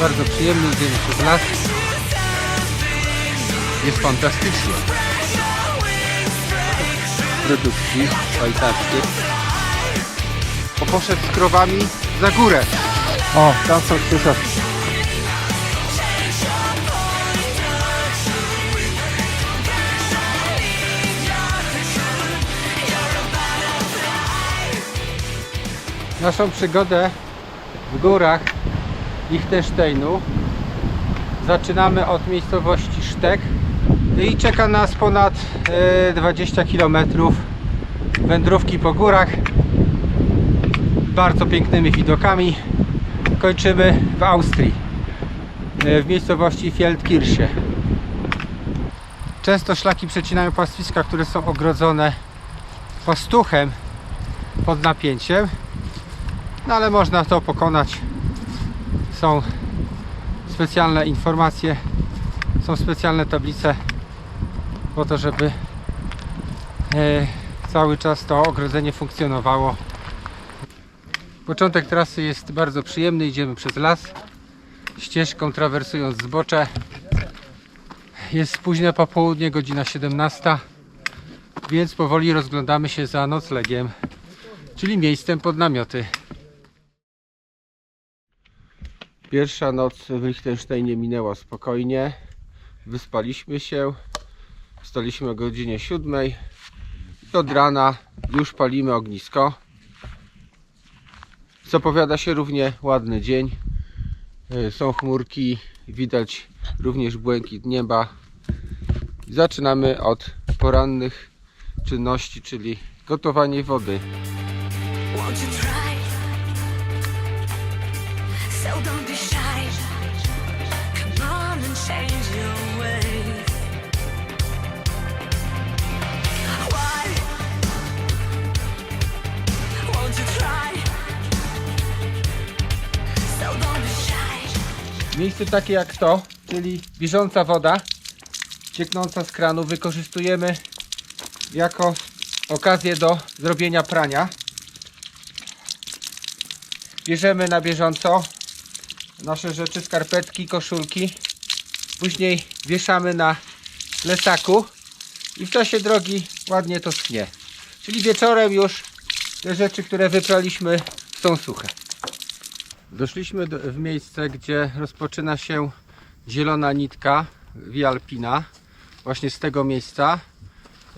Bardzo przyjemny, idziemy przez las. Jest fantastycznie. Produkcji szwajcarskiej. Bo poszedł z krowami za górę. O, tam są krzyżowki. Naszą przygodę w górach Liechtensteinu zaczynamy od miejscowości Sztek i czeka nas ponad e, 20 km wędrówki po górach. Bardzo pięknymi widokami. Kończymy w Austrii e, w miejscowości Feldkirche. Często szlaki przecinają pastwiska, które są ogrodzone pastuchem pod napięciem no ale można to pokonać. Są specjalne informacje, są specjalne tablice po to, żeby e, cały czas to ogrodzenie funkcjonowało. Początek trasy jest bardzo przyjemny, idziemy przez las, ścieżką trawersując zbocze. Jest późne popołudnie, godzina 17, więc powoli rozglądamy się za noclegiem, czyli miejscem pod namioty. Pierwsza noc w Liechtensteinie minęła spokojnie. Wyspaliśmy się. Wstaliśmy o godzinie 7. Od rana już palimy ognisko. Zapowiada się równie ładny dzień. Y, Są chmurki, widać również błękit nieba. Zaczynamy od porannych czynności, czyli gotowanie wody. Miejsce takie jak to, czyli bieżąca woda cieknąca z kranu wykorzystujemy jako okazję do zrobienia prania. Bierzemy na bieżąco nasze rzeczy, skarpetki, koszulki. Później wieszamy na plecaku i w czasie drogi ładnie to schnie. Czyli wieczorem już te rzeczy, które wypraliśmy są suche. Doszliśmy do, w miejsce, gdzie rozpoczyna się zielona nitka Via Alpina. Właśnie z tego miejsca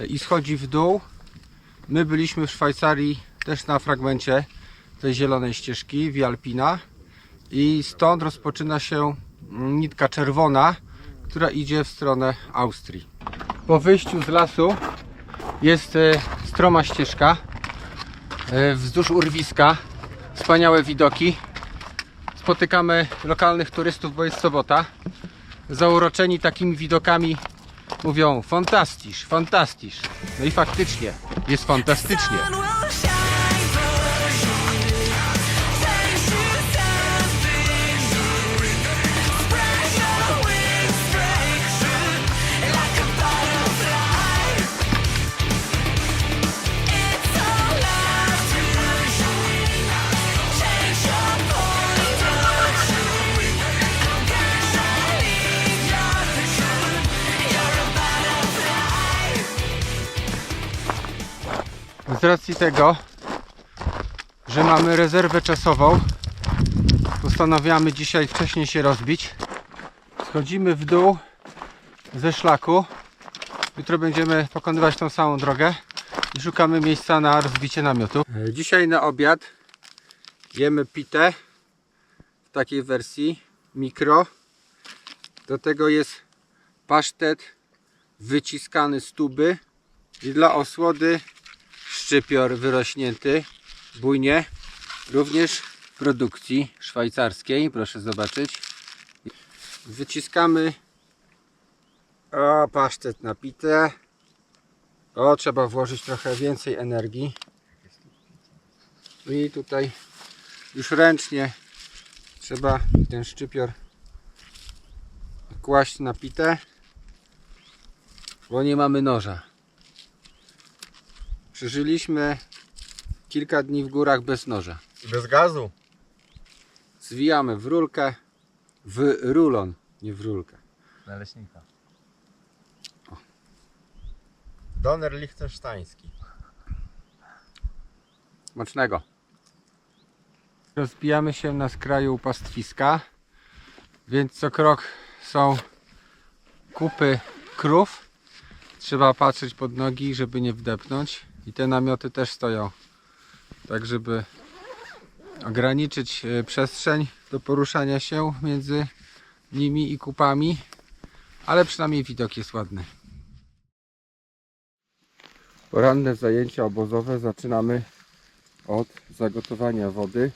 i schodzi w dół. My byliśmy w Szwajcarii też na fragmencie tej zielonej ścieżki Via Alpina i stąd rozpoczyna się nitka czerwona, która idzie w stronę Austrii. Po wyjściu z lasu jest e, stroma ścieżka e, wzdłuż urwiska. Wspaniałe widoki spotykamy lokalnych turystów, bo jest sobota. Zauroczeni takimi widokami mówią fantastisch, fantastisch. No i faktycznie jest fantastycznie. Z racji tego, że mamy rezerwę czasową, postanawiamy dzisiaj wcześniej się rozbić. Schodzimy w dół ze szlaku. Jutro będziemy pokonywać tą samą drogę i szukamy miejsca na rozbicie namiotu. E, Dzisiaj na obiad jemy pitę w takiej wersji mikro. Do tego jest pasztet wyciskany z tuby i dla osłody szczypior wyrośnięty bujnie również w produkcji szwajcarskiej proszę zobaczyć. Wyciskamy. O pasztet na pitę o trzeba włożyć trochę więcej energii. I tutaj już ręcznie trzeba ten szczypior kłaść na pitę bo nie mamy noża Przeżyliśmy kilka dni w górach bez noża. Bez gazu. Zwijamy w rurkę W rulon, nie w rulkę. Naleśnika. Doner lichtensztański. Smacznego. Rozbijamy się na skraju pastwiska, więc co krok są kupy krów. Trzeba patrzeć pod nogi, żeby nie wdepnąć. I te namioty też stoją, tak żeby ograniczyć e, przestrzeń do poruszania się między nimi i kupami. Ale przynajmniej widok jest ładny. Poranne zajęcia obozowe zaczynamy od zagotowania wody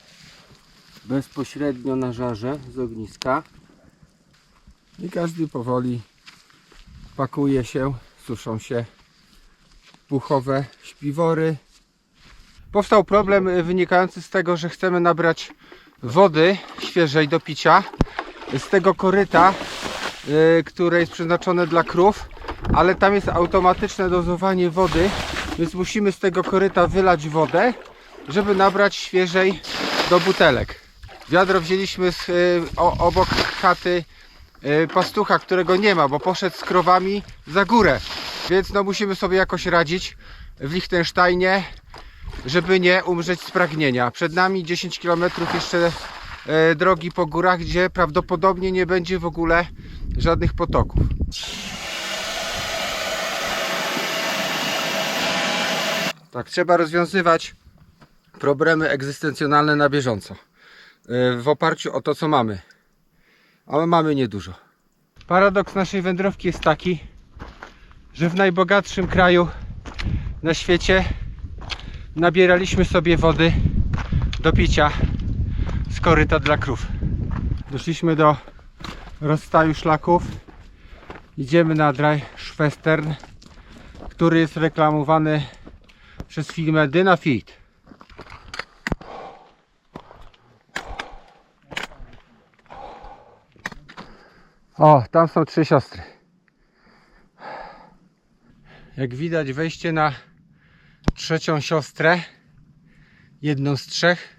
bezpośrednio na żarze z ogniska i każdy powoli pakuje się, suszą się puchowe śpiwory. Powstał problem wynikający z tego, że chcemy nabrać wody świeżej do picia z tego koryta, y, które jest przeznaczone dla krów, ale tam jest automatyczne dozowanie wody, więc musimy z tego koryta wylać wodę, żeby nabrać świeżej do butelek. Wiadro wzięliśmy z, y, obok chaty y, pastucha, którego nie ma, bo poszedł z krowami za górę. Więc no musimy sobie jakoś radzić w Liechtensteinie, żeby nie umrzeć z pragnienia. Przed nami 10 km jeszcze e, drogi po górach, gdzie prawdopodobnie nie będzie w ogóle żadnych potoków. Tak, trzeba rozwiązywać problemy egzystencjonalne na bieżąco. Yy, W oparciu o to, co mamy. Ale mamy niedużo. Paradoks naszej wędrowki jest taki, że w najbogatszym kraju na świecie nabieraliśmy sobie wody do picia z koryta dla krów. Doszliśmy do rozstaju szlaków. Idziemy na Dry Schwestern, który jest reklamowany przez firmę Dynafit. O, tam są trzy siostry. Jak widać, wejście na trzecią siostrę, jedną z trzech,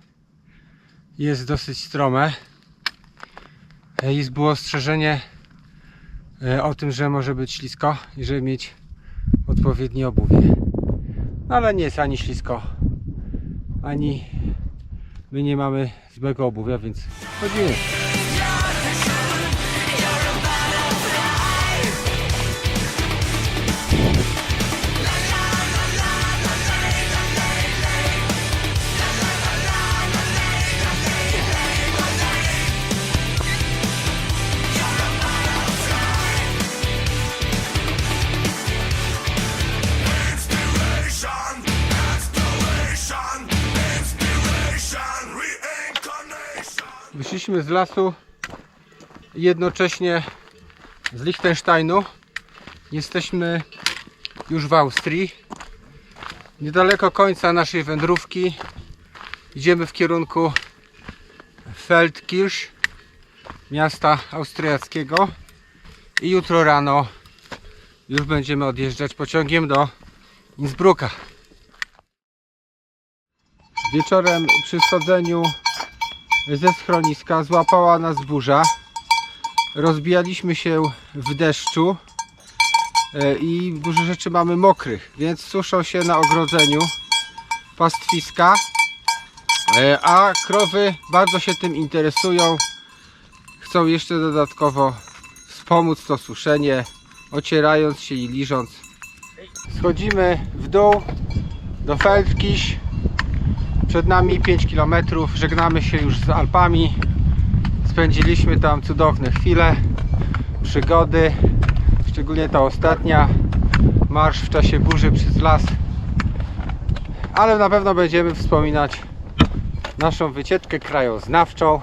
jest dosyć strome. E, Jest było ostrzeżenie e, o tym, że może być ślisko i żeby mieć odpowiednie obuwie. No ale nie jest ani ślisko, ani my nie mamy złego obuwia, więc chodzimy. Z lasu jednocześnie z Liechtensteinu. Jesteśmy już w Austrii. Niedaleko końca naszej wędrówki idziemy w kierunku Feldkirch, miasta austriackiego. I jutro rano już będziemy odjeżdżać pociągiem do Innsbrucka. Wieczorem przy schodzeniu ze schroniska złapała nas burza. Rozbijaliśmy się w deszczu e, i dużo rzeczy mamy mokrych, więc suszą się na ogrodzeniu pastwiska. E, A krowy bardzo się tym interesują. Chcą jeszcze dodatkowo wspomóc to suszenie, ocierając się i liżąc. Schodzimy w dół do Feldkiś. Przed nami 5 km, żegnamy się już z Alpami. Spędziliśmy tam cudowne chwile, przygody, szczególnie ta ostatnia, marsz w czasie burzy przez las. Ale na pewno będziemy wspominać naszą wycieczkę krajoznawczą.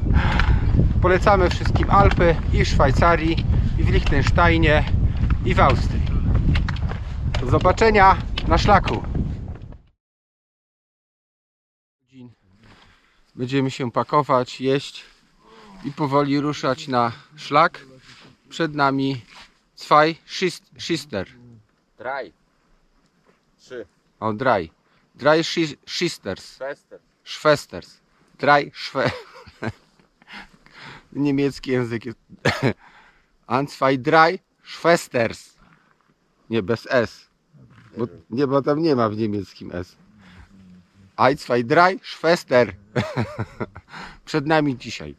Polecamy wszystkim Alpy i w Szwajcarii, i w Liechtensteinie, i w Austrii. Do zobaczenia na szlaku. Będziemy się pakować, jeść i powoli ruszać na szlak. Przed nami Zwei Schis- Schister. Drei. Trzy. O, drei. Drei Schi- Schisters. Schwester. Schwesters. Drei Schwe... niemiecki język jest An zwei drei Schwesters. Nie, bez S. Bo, nie, bo tam nie ma w niemieckim S. Ein, zwei, drei, Schwester. Przed nami dzisiaj